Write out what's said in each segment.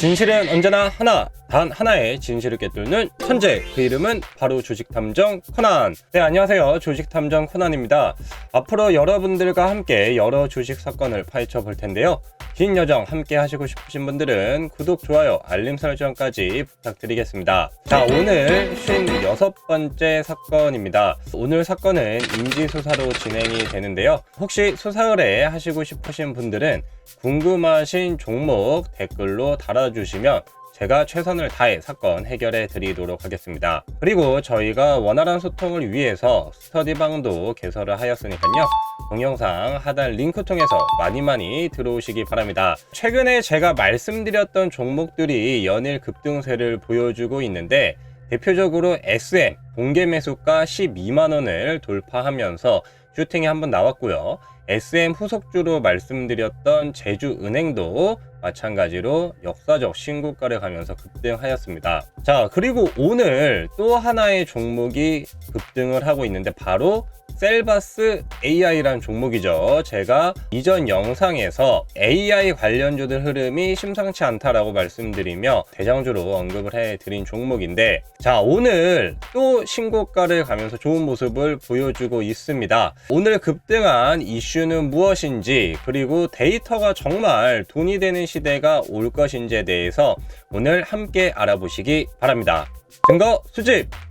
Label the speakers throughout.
Speaker 1: 진실은 언제나 하나, 단 하나의 진실을 꿰뚫는 천재. 그 이름은 바로 조직탐정 코난. 네, 안녕하세요. 조직탐정 코난입니다. 앞으로 여러분들과 함께 여러 조직 사건을 파헤쳐 볼 텐데요. 긴 여정 함께 하시고 싶으신 분들은 구독, 좋아요, 알림 설정까지 부탁드리겠습니다. 자, 오늘 56번째 사건입니다. 오늘 사건은 인지수사로 진행이 되는데요. 혹시 수사 의뢰 하시고 싶으신 분들은 궁금하신 종목 댓글로 달아주시면 제가 최선을 다해 사건 해결해 드리도록 하겠습니다. 그리고 저희가 원활한 소통을 위해서 스터디방도 개설을 하였으니까요. 동영상 하단 링크 통해서 많이 많이 들어오시기 바랍니다. 최근에 제가 말씀드렸던 종목들이 연일 급등세를 보여주고 있는데 대표적으로 SM 공개 매수가 12만원을 돌파하면서 슈팅이 한 번 나왔고요. SM 후속주로 말씀드렸던 제주은행도 마찬가지로 역사적 신고가를 가면서 급등하였습니다. 자, 그리고 오늘 또 하나의 종목이 급등을 하고 있는데 바로 셀바스 AI라는 종목이죠. 제가 이전 영상에서 AI 관련주들 흐름이 심상치 않다라고 말씀드리며 대장주로 언급을 해드린 종목인데 자 오늘 또 신고가를 가면서 좋은 모습을 보여주고 있습니다. 오늘 급등한 이슈는 무엇인지 그리고 데이터가 정말 돈이 되는 시대가 올 것인지에 대해서 오늘 함께 알아보시기 바랍니다. 증거 수집!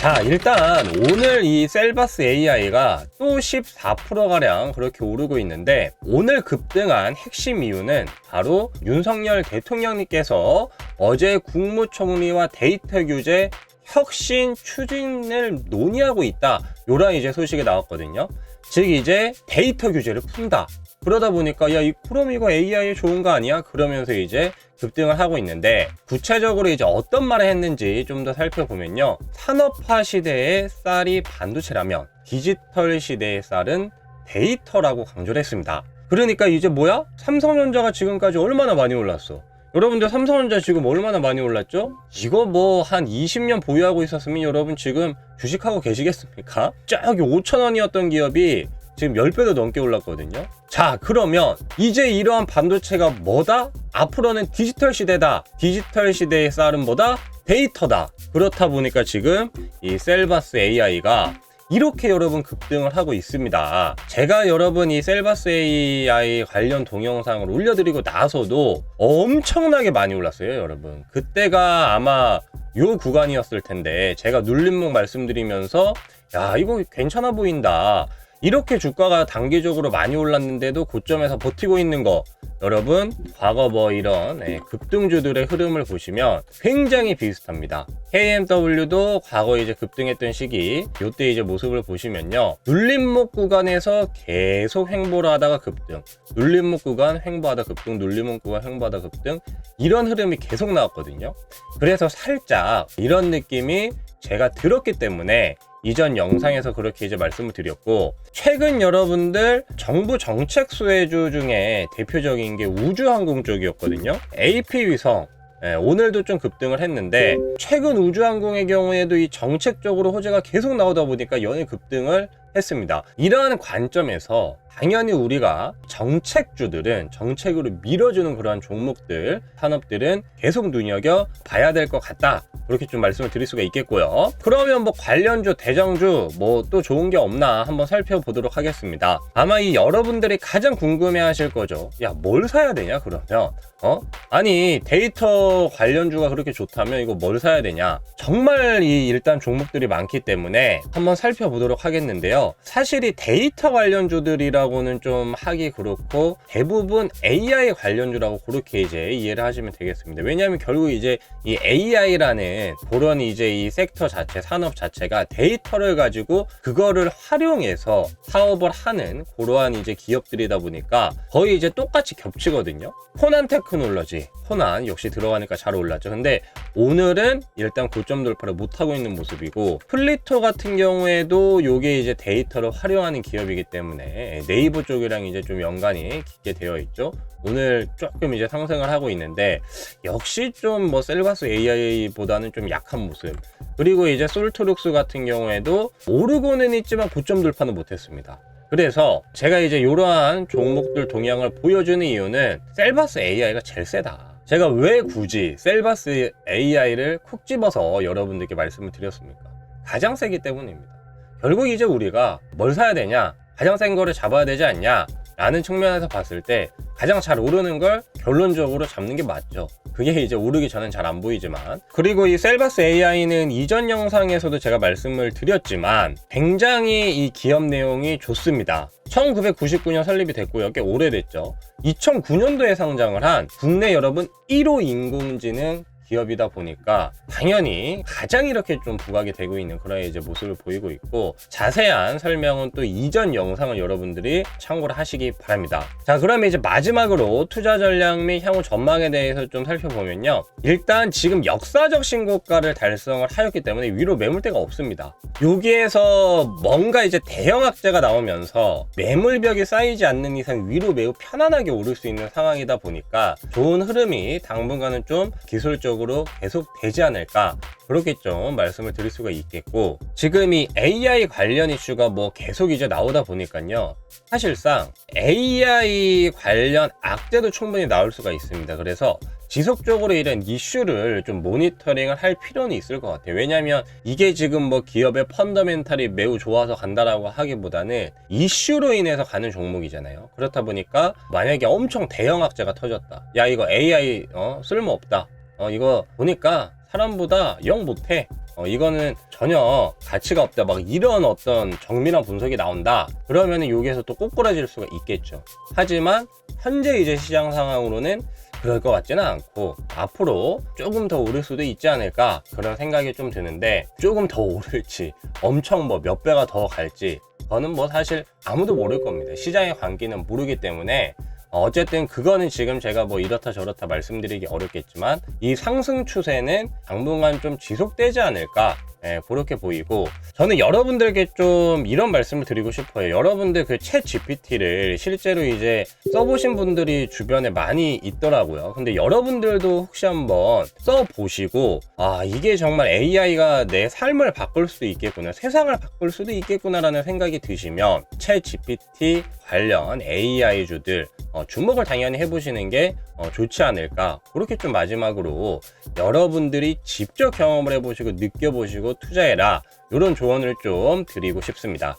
Speaker 1: 자, 일단 오늘 이 셀바스 AI가 또 14%가량 그렇게 오르고 있는데 오늘 급등한 핵심 이유는 바로 윤석열 대통령님께서 어제 국무총리와 데이터 규제 혁신 추진을 논의하고 있다. 요런 이제 소식이 나왔거든요. 즉 이제 데이터 규제를 푼다. 그러다 보니까 야이 그럼 이거 AI 좋은 거 아니야? 그러면서 이제 급등을 하고 있는데 구체적으로 이제 어떤 말을 했는지 좀 더 살펴보면요. 산업화 시대의 쌀이 반도체라면 디지털 시대의 쌀은 데이터라고 강조를 했습니다. 그러니까 이제 뭐야? 삼성전자가 지금까지 얼마나 많이 올랐어? 여러분들 삼성전자 지금 얼마나 많이 올랐죠? 이거 뭐 한 20년 보유하고 있었으면 여러분 지금 주식하고 계시겠습니까? 저기 5천원이었던 기업이 지금 10배도 넘게 올랐거든요. 자, 그러면 이제 이러한 반도체가 뭐다? 앞으로는 디지털 시대다. 디지털 시대의 쌀은 뭐다? 데이터다. 그렇다 보니까 지금 이 셀바스 AI가 이렇게 여러분 급등을 하고 있습니다. 제가 여러분 이 셀바스 AI 관련 동영상을 올려드리고 나서도 엄청나게 많이 올랐어요, 여러분. 그때가 아마 요 구간이었을 텐데 제가 눌림목 말씀드리면서 야, 이거 괜찮아 보인다. 이렇게 주가가 단기적으로 많이 올랐는데도 고점에서 버티고 있는 거 여러분 과거 뭐 이런 예, 급등주들의 흐름을 보시면 굉장히 비슷합니다. KMW도 과거 이제 급등했던 시기 요때 이제 모습을 보시면요 눌림목 구간에서 계속 횡보를 하다가 급등 눌림목 구간 횡보하다 급등 눌림목 구간 횡보하다 급등 이런 흐름이 계속 나왔거든요. 그래서 살짝 이런 느낌이 제가 들었기 때문에 이전 영상에서 그렇게 이제 말씀을 드렸고 최근 여러분들 정부 정책 수혜주 중에 대표적인 게 우주항공 쪽이었거든요. AP 위성 예, 오늘도 좀 급등을 했는데 최근 우주항공의 경우에도 이 정책적으로 호재가 계속 나오다 보니까 연일 급등을 했습니다. 이러한 관점에서 당연히 우리가 정책주들은 정책으로 밀어주는 그러한 종목들, 산업들은 계속 눈여겨 봐야 될 것 같다. 그렇게 좀 말씀을 드릴 수가 있겠고요. 그러면 뭐 관련주, 대장주 뭐 또 좋은 게 없나 한번 살펴보도록 하겠습니다. 아마 이 여러분들이 가장 궁금해 하실 거죠. 야, 뭘 사야 되냐, 그러면? 어? 아니, 데이터 관련주가 그렇게 좋다면 이거 뭘 사야 되냐? 정말 이 일단 종목들이 많기 때문에 한번 살펴보도록 하겠 는데요. 사실 이 데이터 관련주들이라고는 좀 하기 그렇고 대부분 AI 관련주라고 그렇게 이제 이해를 하시면 되겠습니다. 왜냐하면 결국 이제 이 AI라는 그런 이제 이 섹터 자체, 산업 자체가 데이터를 가지고 그거를 활용해서 사업을 하는 그러한 이제 기업들이다 보니까 거의 이제 똑같이 겹치거든요. 코난 테크놀로지, 코난 역시 들어가니까 잘 올랐죠. 근데 오늘은 일단 고점 돌파를 못하고 있는 모습이고 플리토 같은 경우에도 요게 이제 데이터를 활용하는 기업이기 때문에 네이버 쪽이랑 이제 좀 연관이 깊게 되어 있죠. 오늘 조금 이제 상승을 하고 있는데 역시 좀 뭐 셀바스 AI보다는 좀 약한 모습. 그리고 이제 솔트룩스 같은 경우에도 오르고는 있지만 고점 돌파는 못했습니다. 그래서 제가 이제 이러한 종목들 동향을 보여주는 이유는 셀바스 AI가 제일 세다. 제가 왜 굳이 셀바스 AI를 콕 집어서 여러분들께 말씀을 드렸습니까? 가장 세기 때문입니다. 결국 이제 우리가 뭘 사야 되냐? 가장 센 거를 잡아야 되지 않냐? 라는 측면에서 봤을 때 가장 잘 오르는 걸 결론적으로 잡는 게 맞죠. 그게 이제 오르기 전엔 잘 안 보이지만 그리고 이 셀바스 AI는 이전 영상에서도 제가 말씀을 드렸지만 굉장히 이 기업 내용이 좋습니다. 1999년 설립이 됐고요. 꽤 오래됐죠. 2009년도에 상장을 한 국내 여러분 1호 인공지능 기업이다 보니까 당연히 가장 이렇게 좀 부각이 되고 있는 그런 이제 모습을 보이고 있고 자세한 설명은 또 이전 영상을 여러분들이 참고를 하시기 바랍니다. 자, 그러면 이제 마지막으로 투자 전략 및 향후 전망에 대해서 좀 살펴보면요. 일단 지금 역사적 신고가를 달성을 하였기 때문에 위로 매물대가 없습니다. 여기에서 뭔가 이제 대형 악재가 나오면서 매물벽이 쌓이지 않는 이상 위로 매우 편안하게 오를 수 있는 상황이다 보니까 좋은 흐름이 당분간은 좀 기술적으로 계속 되지 않을까 그렇게 좀 말씀을 드릴 수가 있겠고 지금 이 AI 관련 이슈가 뭐 계속 이제 나오다 보니까요 사실상 AI 관련 악재도 충분히 나올 수가 있습니다 그래서 지속적으로 이런 이슈를 좀 모니터링을 할 필요는 있을 것 같아요. 왜냐하면 이게 지금 뭐 기업의 펀더멘탈이 매우 좋아서 간다라고 하기보다는 이슈로 인해서 가는 종목이잖아요. 그렇다 보니까 만약에 엄청 대형 악재가 터졌다. 야 이거 AI 어, 쓸모 없다. 어 이거 보니까 사람보다 영 못해. 어, 이거는 전혀 가치가 없다. 막 이런 어떤 정밀한 분석이 나온다. 그러면은 여기에서 또 꼬꾸라질 수가 있겠죠. 하지만 현재 이제 시장 상황으로는 그럴 것 같지는 않고 앞으로 조금 더 오를 수도 있지 않을까 그런 생각이 좀 드는데 조금 더 오를지 엄청 뭐 몇 배가 더 갈지 저는 뭐 사실 아무도 모를 겁니다. 시장의 관계는 모르기 때문에 어쨌든 그거는 지금 제가 뭐 이렇다 저렇다 말씀드리기 어렵겠지만 이 상승 추세는 당분간 좀 지속되지 않을까 예, 그렇게 보이고 저는 여러분들께 좀 이런 말씀을 드리고 싶어요. 여러분들 그 챗 GPT를 실제로 이제 써보신 분들이 주변에 많이 있더라고요. 근데 여러분들도 혹시 한번 써보시고 아 이게 정말 AI가 내 삶을 바꿀 수도 있겠구나, 세상을 바꿀 수도 있겠구나 라는 생각이 드시면 챗 GPT 관련 AI주들 어, 주목을 당연히 해보시는 게 어, 좋지 않을까. 그렇게 좀 마지막으로 여러분들이 직접 경험을 해보시고 느껴보시고 투자해라. 이런 조언을 좀 드리고 싶습니다.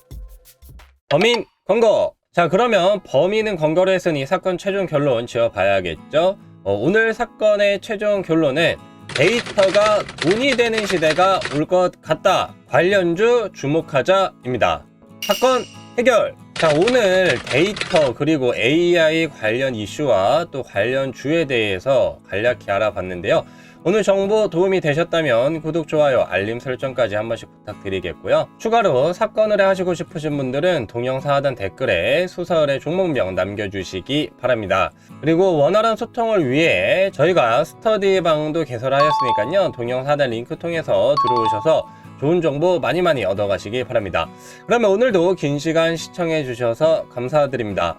Speaker 1: 범인 검거. 자, 그러면 범인은 검거를 했으니 사건 최종 결론 지어봐야겠죠. 어, 오늘 사건의 최종 결론은 데이터가 돈이 되는 시대가 올 것 같다. 관련주 주목하자 입니다. 사건 해결. 자, 오늘 데이터 그리고 AI 관련 이슈와 또 관련 주에 대해서 간략히 알아봤는데요. 오늘 정보 도움이 되셨다면 구독, 좋아요, 알림 설정까지 한 번씩 부탁드리겠고요. 추가로 사건을 하시고 싶으신 분들은 동영상 하단 댓글에 소설의 종목명 남겨주시기 바랍니다. 그리고 원활한 소통을 위해 저희가 스터디 방도 개설하였으니까요. 동영상 하단 링크 통해서 들어오셔서 좋은 정보 많이 많이 얻어가시기 바랍니다. 그러면 오늘도 긴 시간 시청해 주셔서 감사드립니다.